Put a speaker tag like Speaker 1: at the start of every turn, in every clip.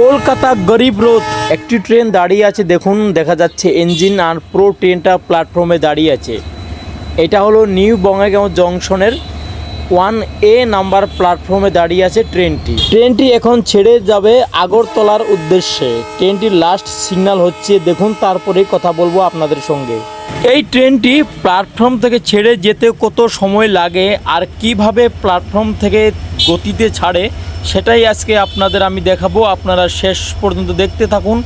Speaker 1: কলকাতা গরিব রোড একটি ট্রেন দাঁড়িয়ে আছে, দেখুন, দেখা যাচ্ছে ইঞ্জিন আর প্রো ট্রেনটা প্ল্যাটফর্মে দাঁড়িয়ে আছে। এটা হলো নিউ বঙ্গাইগাঁও জংশনের ওয়ান এ নাম্বার প্ল্যাটফর্মে দাঁড়িয়ে আছে ট্রেনটি। ট্রেনটি এখন ছেড়ে যাবে আগরতলার উদ্দেশ্যে। ট্রেনটির লাস্ট সিগন্যাল হচ্ছে, দেখুন তারপরে কথা বলব আপনাদের সঙ্গে। এই ট্রেনটি প্ল্যাটফর্ম থেকে ছেড়ে যেতে কত সময় লাগে আর কীভাবে প্ল্যাটফর্ম থেকে গতিতে ছাড়ে সেটাই আজকে আপনাদের আমি দেখাবো। আপনারা শেষ পর্যন্ত দেখতে থাকুন।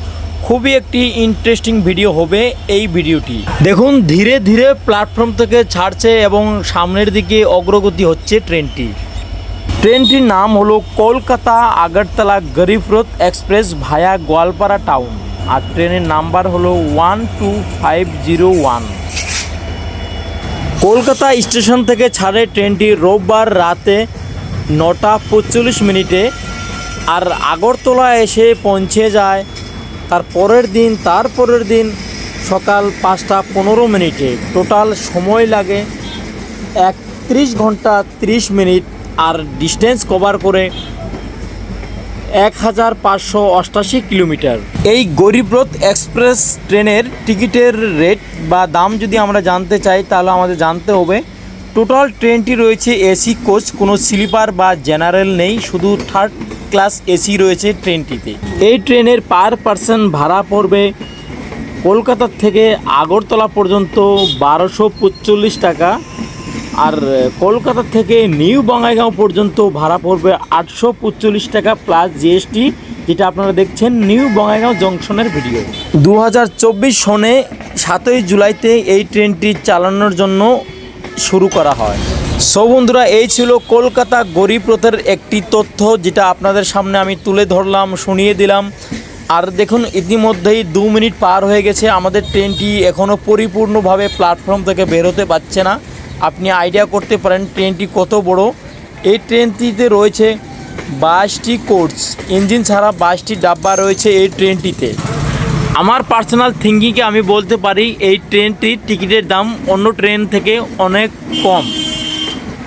Speaker 1: খুবই একটি ইন্টারেস্টিং ভিডিও হবে এই ভিডিওটি দেখুন, ধীরে ধীরে প্ল্যাটফর্ম থেকে ছাড়ছে এবং সামনের দিকে অগ্রগতি হচ্ছে ট্রেনটি ট্রেনটির নাম হলো Kolkata Agartala Garib Rath express via Goalpara town. আর ট্রেনের নাম্বার হলো one two five zero one Kolkata station থেকে ছাড়ে ট্রেনটি রোববার রাতে নটা পঁচল্লিশ মিনিটে আর আগরতলা এসে পৌঁছে যায়। তার পরের দিন, তার পরের দিন সকাল পাঁচটা পনেরো মিনিটে। টোটাল সময় লাগে একত্রিশ ঘণ্টা ত্রিশ মিনিট আর ডিস্টেন্স কভার করে এক হাজার পাঁচশো অষ্টাশি কিলোমিটার। এই গরিবরথ এক্সপ্রেস ট্রেনের টিকিটের রেট বা দাম যদি আমরা জানতে চাই, তাহলে আমাদের জানতে হবে টোটাল ট্রেনটি রয়েছে এসি কোচ, কোনো স্লিপার বা জেনারেল নেই, শুধু থার্ড ক্লাস এসি রয়েছে ট্রেনটিতে। এই ট্রেনের পার পার্সন ভাড়া পড়বে কলকাতা থেকে আগরতলা পর্যন্ত বারোশো পঁচল্লিশ টাকা, আর কলকাতা থেকে নিউ বঙ্গাইগাঁও পর্যন্ত ভাড়া পড়বে আটশো পঁচল্লিশ টাকা প্লাস জিএসটি, যেটা আপনারা দেখছেন নিউ বঙ্গাইগাঁও জংশনের ভিডিও। দু হাজার চব্বিশ সনে সাতই জুলাইতে এই ট্রেনটি চালানোর জন্য শুরু করা হয়। সো বন্ধুরা, এই ছিল কলকাতা গরিব রথের একটি তথ্য যেটা আপনাদের সামনে আমি তুলে ধরলাম, শুনিয়ে দিলাম। আর দেখুন, ইতিমধ্যেই দু মিনিট পার হয়ে গেছে। আমাদের ট্রেনটি এখনও পরিপূর্ণভাবে প্ল্যাটফর্ম থেকে বেরোতে পারছে না। আপনি আইডিয়া করতে পারেন ট্রেনটি কত বড়। এই ট্রেনটিতে রয়েছে বাইশটি কোর্স ইঞ্জিন ছাড়া বাইশটি ডাব্বা রয়েছে এই ট্রেনটিতে। আমার পার্সোনাল থিঙ্কিংকে আমি বলতে পারি, এই ট্রেনটির টিকিটের দাম অন্য ট্রেন থেকে অনেক কম।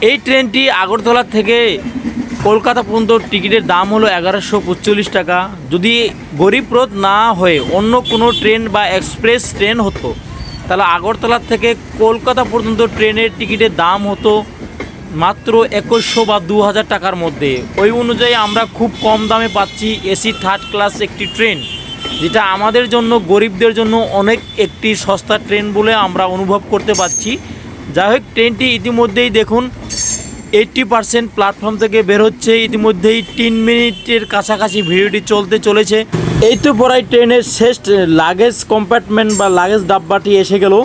Speaker 1: এই ট্রেনটি আগরতলা থেকে কলকাতা পর্যন্ত টিকিটের দাম হলো এগারোশো পঁচল্লিশ টাকা। যদি গরিব রথ না হয়ে অন্য কোনো ট্রেন বা এক্সপ্রেস ট্রেন হতো, তাহলে আগরতলা থেকে কলকাতা পর্যন্ত ট্রেনের টিকিটের দাম হতো মাত্র একুশশো বা দু হাজার টাকার মধ্যে। ওই অনুযায়ী আমরা খুব কম দামে পাচ্ছি এসি থার্ড ক্লাস একটি ট্রেন। যেটা আমাদের জন্য, গরিবদের জন্য অনেক একটি সস্তা ট্রেন বলে আমরা অনুভব করতে পারছি। যাই হোক, ট্রেনটি ইতিমধ্যেই দেখুন এইট্টি পার্সেন্ট প্ল্যাটফর্ম থেকে বের হচ্ছে। ইতিমধ্যেই তিন মিনিটের কাছাকাছি ভিডিওটি চলতে চলেছে। এই তো পড়াই ট্রেনের শেষ লাগেজ কম্পার্টমেন্ট বা লাগেজ ডাব্বাটি এসে গেল।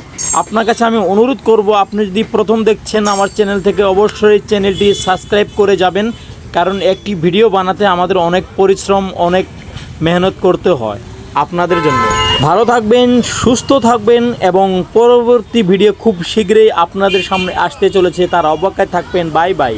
Speaker 1: আপনার কাছে আমি অনুরোধ করব, আপনি যদি প্রথম দেখছেন আমার চ্যানেল থেকে, অবশ্যই চ্যানেলটি সাবস্ক্রাইব করে যাবেন। কারণ একটি ভিডিও বানাতে আমাদের অনেক পরিশ্রম, অনেক মেহনত করতে হয় আপনাদের জন্য। ভালো থাকবেন, সুস্থ থাকবেন এবং পরবর্তী ভিডিও খুব শীঘ্রই আপনাদের সামনে আসতে চলেছে। তার অবকায় থাকবেন। Bye bye